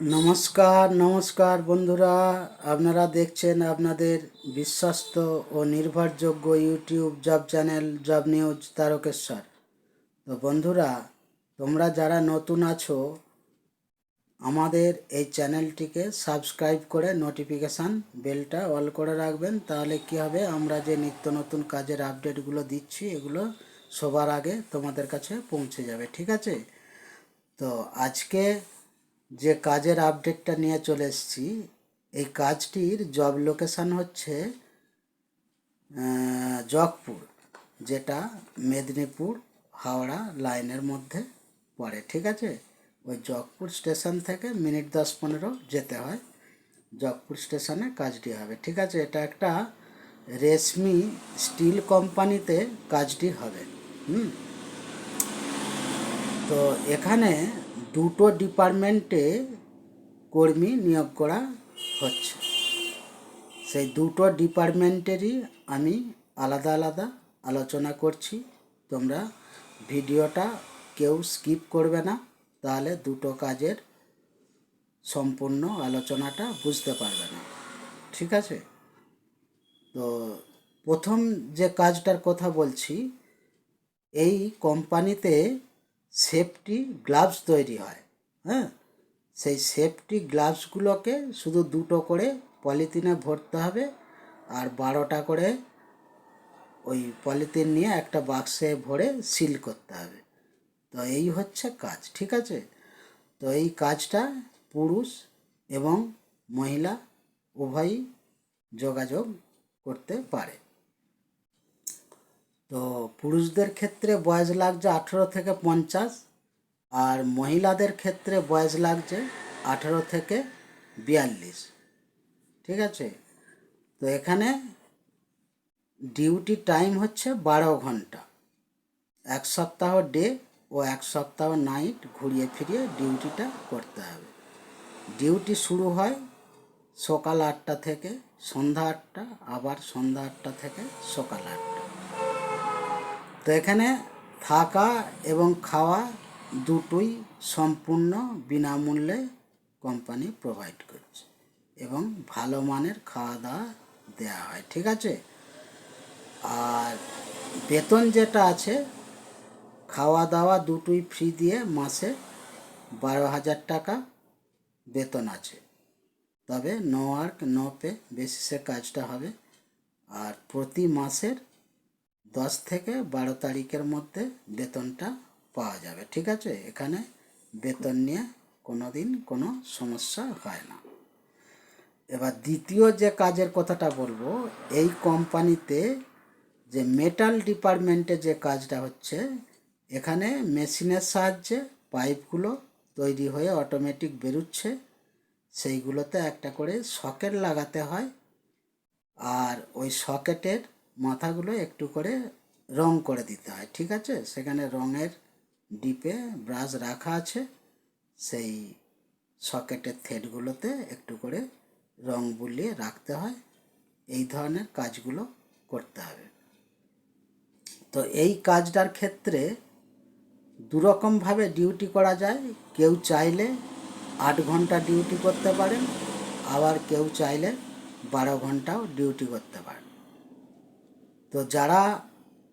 নমস্কার নমস্কার বন্ধুরা। আপনারা দেখছেন আপনাদের বিশ্বস্ত ও নির্ভরযোগ্য YouTube job channel, job news Tarakeswar. তো বন্ধুরা, তোমরা যারা নতুন আছো, আমাদের এই চ্যানেলটিকে সাবস্ক্রাইব করে নোটিফিকেশান বেলটা অল করে রাখবেন। তাহলে কি হবে, আমরা যে নিত্য নতুন কাজের আপডেটগুলো দিচ্ছি, এগুলো সবার আগে তোমাদের কাছে পৌঁছে যাবে, ঠিক আছে? তো আজকে যে কাজের আপডেটটা নিয়ে চলে এসেছি, এই কাজটির জব লোকেশান হচ্ছে জগপুর, যেটা মেদিনীপুর হাওড়া লাইনের মধ্যে পড়ে, ঠিক আছে? ওই জগপুর স্টেশন থেকে মিনিট দশ পনেরো যেতে হয়, জগপুর স্টেশনে কাজটি হবে, ঠিক আছে? এটা একটা রেশমি স্টিল কোম্পানিতে কাজটি হবে, হুম? তো এখানে দুটো ডিপার্টমেন্টে কর্মী নিয়োগ করা হচ্ছে। সেই দুটো ডিপার্টমেন্টেরই আমি আলাদা আলাদা আলোচনা করছি। তোমরা ভিডিওটা কেউ স্কিপ করবে না, তাহলে দুটো কাজের সম্পূর্ণ আলোচনাটা বুঝতে পারবে না। ঠিক আছে? তো প্রথম যে কাজটার কথা বলছি, এই কোম্পানিতে সেফটি গ্লাভস তৈরি হয় হ্যাঁ? সেই সেফটি গ্লাভসগুলোকে শুধু দুটো করে পলিথিনে ভরতে হবে আর বারোটা করে ওই পলিথিন নিয়ে একটা বাক্সে ভরে সিল করতে হবে। তো এই হচ্ছে কাজ, ঠিক আছে? তো এই কাজটা পুরুষ এবং মহিলা উভয়ই যোগাযোগ করতে পারে। তো পুরুষদের ক্ষেত্রে বয়স লাগছে আঠেরো থেকে পঞ্চাশ, আর মহিলাদের ক্ষেত্রে বয়স লাগছে আঠেরো থেকে বিয়াল্লিশ। ঠিক আছে? তো এখানে ডিউটি টাইম হচ্ছে বারো ঘণ্টা। এক সপ্তাহ ডে ও এক সপ্তাহ নাইট ঘুরিয়ে ফিরিয়ে ডিউটিটা করতে হবে। ডিউটি শুরু হয় সকাল আটটা থেকে, সন্ধ্যা আটটা, আবার সন্ধ্যা আটটা থেকে সকাল আটটা। তো এখানে থাকা এবং খাওয়া দুটোই সম্পূর্ণ বিনামূল্যে কোম্পানি প্রোভাইড করছে এবং ভালো মানের খাওয়া দাওয়া দেওয়া হয়, ঠিক আছে? আর বেতন যেটা আছে, খাওয়া দাওয়া দুটোই ফ্রি দিয়ে মাসে বারো হাজার টাকা বেতন আছে। তবে নো ওয়ার্ক নো পে বেসিসে কাজটা হবে। আর প্রতি মাসের দশ থেকে বারো তারিখের মধ্যে বেতনটা পাওয়া যাবে, ঠিক আছে? এখানে বেতন নিয়ে কোনো দিন কোনো সমস্যা হয় না। এবার দ্বিতীয় যে কাজের কথাটা বলব, এই কোম্পানিতে যে মেটাল ডিপার্টমেন্টে যে কাজটা হচ্ছে, এখানে মেশিনের সাহায্যে পাইপগুলো তৈরি হয়ে অটোমেটিক বেরোচ্ছে। সেইগুলোতে একটা করে সকেট লাগাতে হয়। আর ওই সকেটের মাথাগুলো একটু করে রং করে দিতে হয়, ঠিক আছে? সেখানে রঙের ডিপে ব্রাশ রাখা আছে, সেই সকেটের থ্রেডগুলোতে একটু করে রং বুলিয়ে রাখতে হয়, এই ধরনের কাজগুলো করতে হবে। তো এই কাজটার ক্ষেত্রে দুরকমভাবে ডিউটি করা যায়, কেউ চাইলে আট ঘণ্টা ডিউটি করতে পারেন, আবার কেউ চাইলে বারো ঘন্টাও ডিউটি করতে পারেন। তো যারা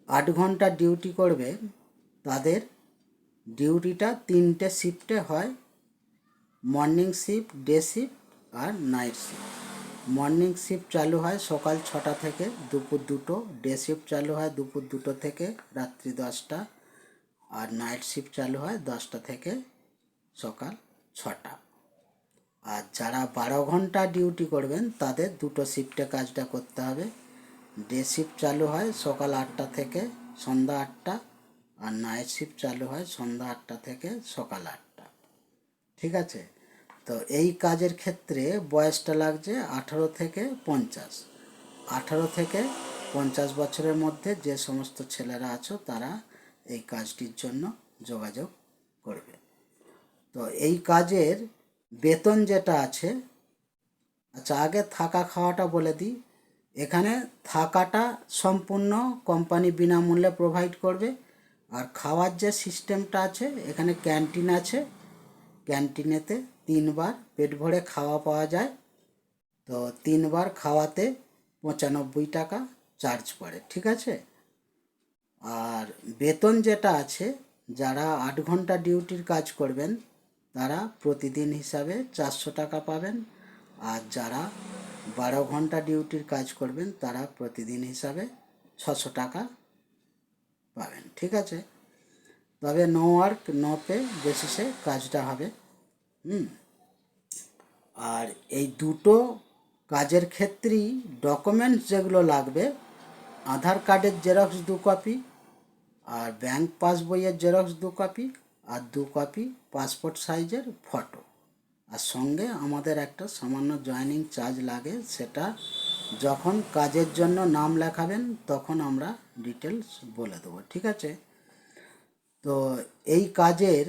আট ঘণ্টা ডিউটি করবে, তাদের ডিউটিটা তিনটে শিফটে হয়। মর্নিং শিফট, ডে শিফট আর নাইট শিফট। মর্নিং শিফট চালু হয় সকাল ছটা থেকে দুপুর দুটো, ডে শিফট চালু হয় দুপুর দুটো থেকে রাত্রি দশটা, আর নাইট শিফট চালু হয় দশটা থেকে সকাল ছটা। আর যারা বারো ঘণ্টা ডিউটি করবেন, তাদের দুটো শিফটে কাজটা করতে হবে। ডে শিফট চালু হয় সকাল আটটা থেকে সন্ধ্যা আটটা আর নাইট শিফট চালু হয় সন্ধ্যা আটটা থেকে সকাল আটটা। ঠিক আছে? তো এই কাজের ক্ষেত্রে বয়সটা লাগছে আঠারো থেকে পঞ্চাশ। আঠারো থেকে পঞ্চাশ বছরের মধ্যে যে সমস্ত ছেলেরা আছো তারা এই কাজটির জন্য যোগাযোগ করবে। তো এই কাজের বেতন যেটা আছে আচ্ছা আগে থাকা খাওয়াটা বলে দিই। এখানে থাকাটা সম্পূর্ণ কোম্পানি বিনামূল্যে প্রোভাইড করবে। আর খাওয়ার যে সিস্টেমটা আছে, এখানে ক্যান্টিন আছে। ক্যান্টিনেতে তিনবার পেট ভরে খাওয়া পাওয়া যায়। তো তিনবার খাওয়াতে পঁচানব্বই টাকা চার্জ পড়ে, ঠিক আছে? আর বেতন যেটা আছে, যারা আট ঘণ্টা ডিউটির কাজ করবেন, তারা প্রতিদিন হিসাবে চারশো টাকা পাবেন। আর যারা বারো ঘণ্টা ডিউটির কাজ করবেন, তারা প্রতিদিন হিসাবে ছশো টাকা পাবেন, ঠিক আছে? তবে নো ওয়ার্ক নো পে বেসিসে কাজটা হবে, হুম? আর এই দুটো কাজের ক্ষেত্রেই ডকুমেন্টস যেগুলো লাগবে, আধার কার্ডের জেরক্স দু কপি আর ব্যাংক পাসবইয়ের জেরক্স দু কপি আর দু কপি পাসপোর্ট সাইজের ফটো আর সঙ্গে আমাদের একটা সামান্য জয়েনিং চার্জ লাগে, সেটা যখন কাজের জন্য নাম লেখাবেন, তখন আমরা ডিটেলস বলে দেবো, ঠিক আছে? তো এই কাজের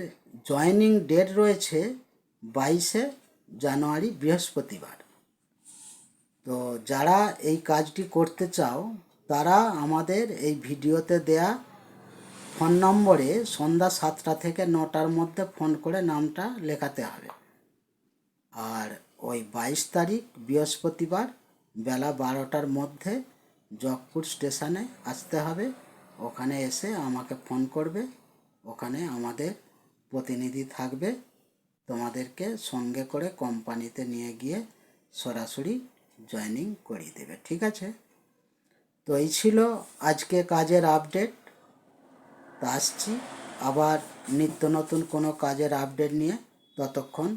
জয়েনিং ডেট রয়েছে বাইশে জানুয়ারি বৃহস্পতিবার। তো যারা এই কাজটি করতে চাও, তারা আমাদের এই ভিডিওতে দেয়া ফোন নম্বরে সন্ধ্যা সাতটা থেকে নটার মধ্যে ফোন করে নামটা লেখাতে হবে। আর ওই বাইশ তারিখ বৃহস্পতিবার বেলা বারোটার মধ্যে জগপুর স্টেশনে আসতে হবে। ওখানে এসে আমাকে ফোন করবে। ওখানে আমাদের প্রতিনিধি থাকবে। তোমাদেরকে সঙ্গে করে কোম্পানিতে নিয়ে গিয়ে সরাসরি জয়েনিং করিয়ে দেবে, ঠিক আছে? তো এই ছিল আজকে কাজের আপডেট। তা আসছি। আবার নিত্য নতুন কোনো কাজের আপডেট নিয়ে ততক্ষণ